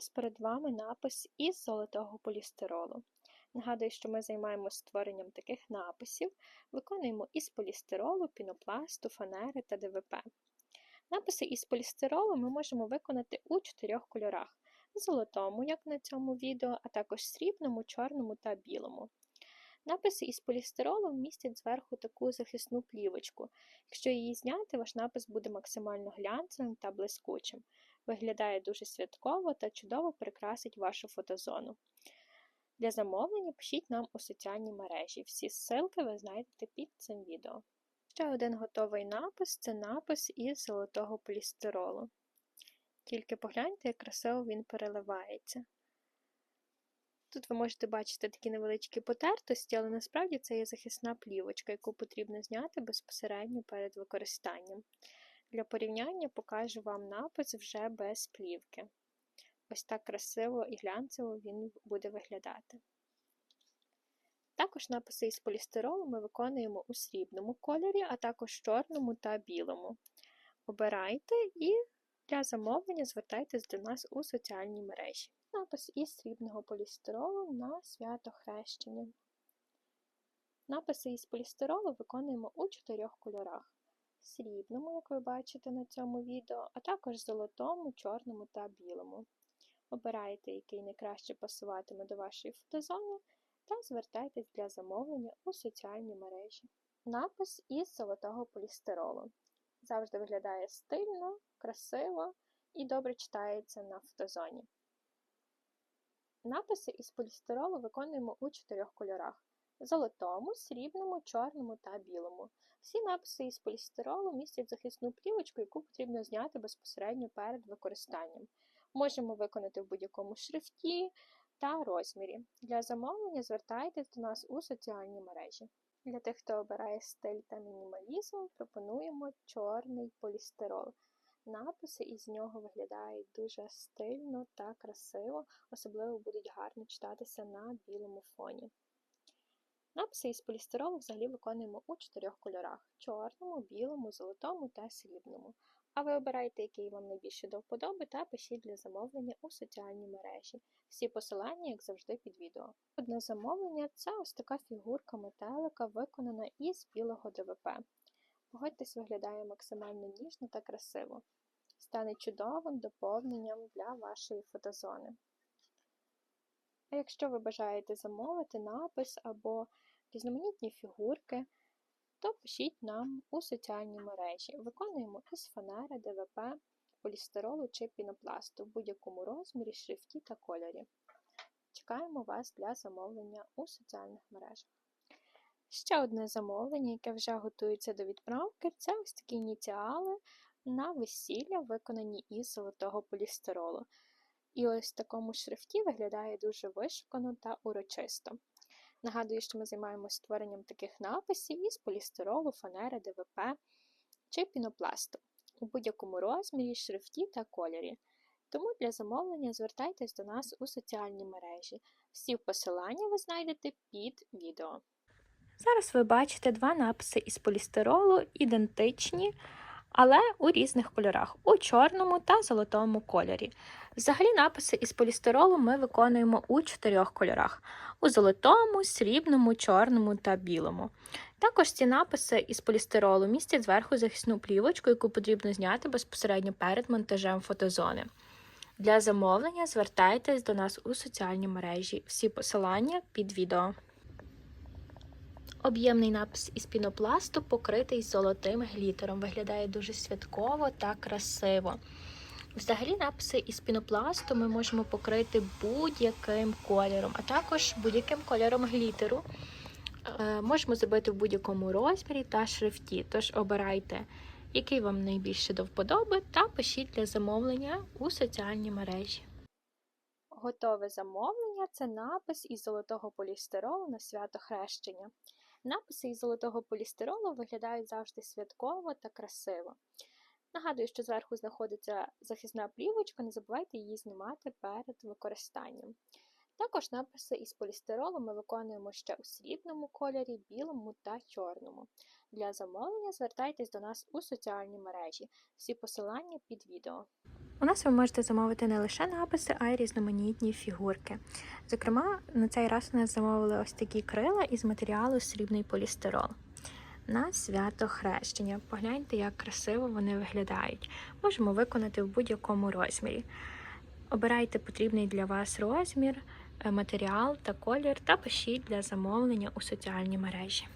Зараз перед вами напис із золотого полістиролу. Нагадую, що ми займаємося створенням таких написів, виконуємо із полістиролу, пінопласту, фанери та ДВП. Написи із полістиролу ми можемо виконати у чотирьох кольорах: золотому, як на цьому відео, а також срібному, чорному та білому. Написи із полістиролу містять зверху таку захисну плівочку. Якщо її зняти, ваш напис буде максимально глянцевим та блискучим. Виглядає дуже святково та чудово прикрасить вашу фотозону. Для замовлення пишіть нам у соціальній мережі. Всі ссылки ви знайдете під цим відео. Ще один готовий напис це напис із золотого полістиролу. Тільки погляньте, як красиво він переливається. Тут ви можете бачити такі невеличкі потертості, але насправді це є захисна плівочка, яку потрібно зняти безпосередньо перед використанням. Для порівняння покажу вам напис вже без плівки. Ось так красиво і глянцево він буде виглядати. Також написи із полістиролу ми виконуємо у срібному кольорі, а також чорному та білому. Обирайте і для замовлення звертайтесь до нас у соціальній мережі. Напис із срібного полістиролу на свято хрещення. Написи із полістиролу виконуємо у чотирьох кольорах: срібному, як ви бачите на цьому відео, а також золотому, чорному та білому. Обирайте, який найкраще пасуватиме до вашої фотозони, та звертайтесь для замовлення у соціальні мережі. Напис із золотого полістиролу. Завжди виглядає стильно, красиво і добре читається на фотозоні. Написи із полістиролу виконуємо у чотирьох кольорах: золотому, срібному, чорному та білому. Всі написи із полістиролу містять захисну плівочку, яку потрібно зняти безпосередньо перед використанням. Можемо виконати в будь-якому шрифті та розмірі. Для замовлення звертайтесь до нас у соціальні мережі. Для тих, хто обирає стиль та мінімалізм, пропонуємо чорний полістирол. Написи із нього виглядають дуже стильно та красиво, особливо будуть гарно читатися на білому фоні. Написи із полістиролу взагалі виконуємо у чотирьох кольорах: чорному, білому, золотому та срібному. А ви обирайте, який вам найбільше до вподоби, та пишіть для замовлення у соціальній мережі. Всі посилання, як завжди, під відео. Одне замовлення це ось така фігурка метелика, виконана із білого ДВП. Погодьтесь, виглядає максимально ніжно та красиво. Стане чудовим доповненням для вашої фотозони. А якщо ви бажаєте замовити напис або різноманітні фігурки, то пишіть нам у соціальні мережі. Виконуємо із фанери, ДВП, полістиролу чи пінопласту в будь-якому розмірі, шрифті та кольорі. Чекаємо вас для замовлення у соціальних мережах. Ще одне замовлення, яке вже готується до відправки, це ось такі ініціали на весілля, виконані із золотого полістиролу. І ось в такому шрифті виглядає дуже вишукано та урочисто. Нагадую, що ми займаємося створенням таких написів із полістиролу, фанери, ДВП чи пінопласту у будь-якому розмірі, шрифті та кольорі. Тому для замовлення звертайтесь до нас у соціальні мережі. Всі посилання ви знайдете під відео. Зараз ви бачите два написи із полістиролу, ідентичні, але у різних кольорах у чорному та золотому кольорі. Взагалі, написи із полістиролу ми виконуємо у чотирьох кольорах: у золотому, срібному, чорному та білому. Також ці написи із полістиролу містять зверху захисну плівочку, яку потрібно зняти безпосередньо перед монтажем фотозони. Для замовлення звертайтесь до нас у соціальні мережі. Всі посилання під відео. Об'ємний напис із пінопласту покритий золотим глітером. Виглядає дуже святково та красиво. Взагалі, написи із пінопласту ми можемо покрити будь-яким кольором, а також будь-яким кольором глітеру. Е, можемо зробити в будь-якому розмірі та шрифті. Тож обирайте, який вам найбільше до вподоби, та пишіть для замовлення у соціальні мережі. Готове замовлення це напис із золотого полістиролу на свято хрещення. Написи із золотого полістиролу виглядають завжди святково та красиво. Нагадую, що зверху знаходиться захисна плівочка, не забувайте її знімати перед використанням. Також написи із полістиролу ми виконуємо ще у срібному кольорі, білому та чорному. Для замовлення звертайтесь до нас у соціальні мережі. Всі посилання під відео. У нас ви можете замовити не лише написи, а й різноманітні фігурки. Зокрема, на цей раз у нас замовили ось такі крила із матеріалу срібний полістирол. На свято хрещення. Погляньте, як красиво вони виглядають. Можемо виконати в будь-якому розмірі. Обирайте потрібний для вас розмір, матеріал та колір та пишіть для замовлення у соціальні мережі.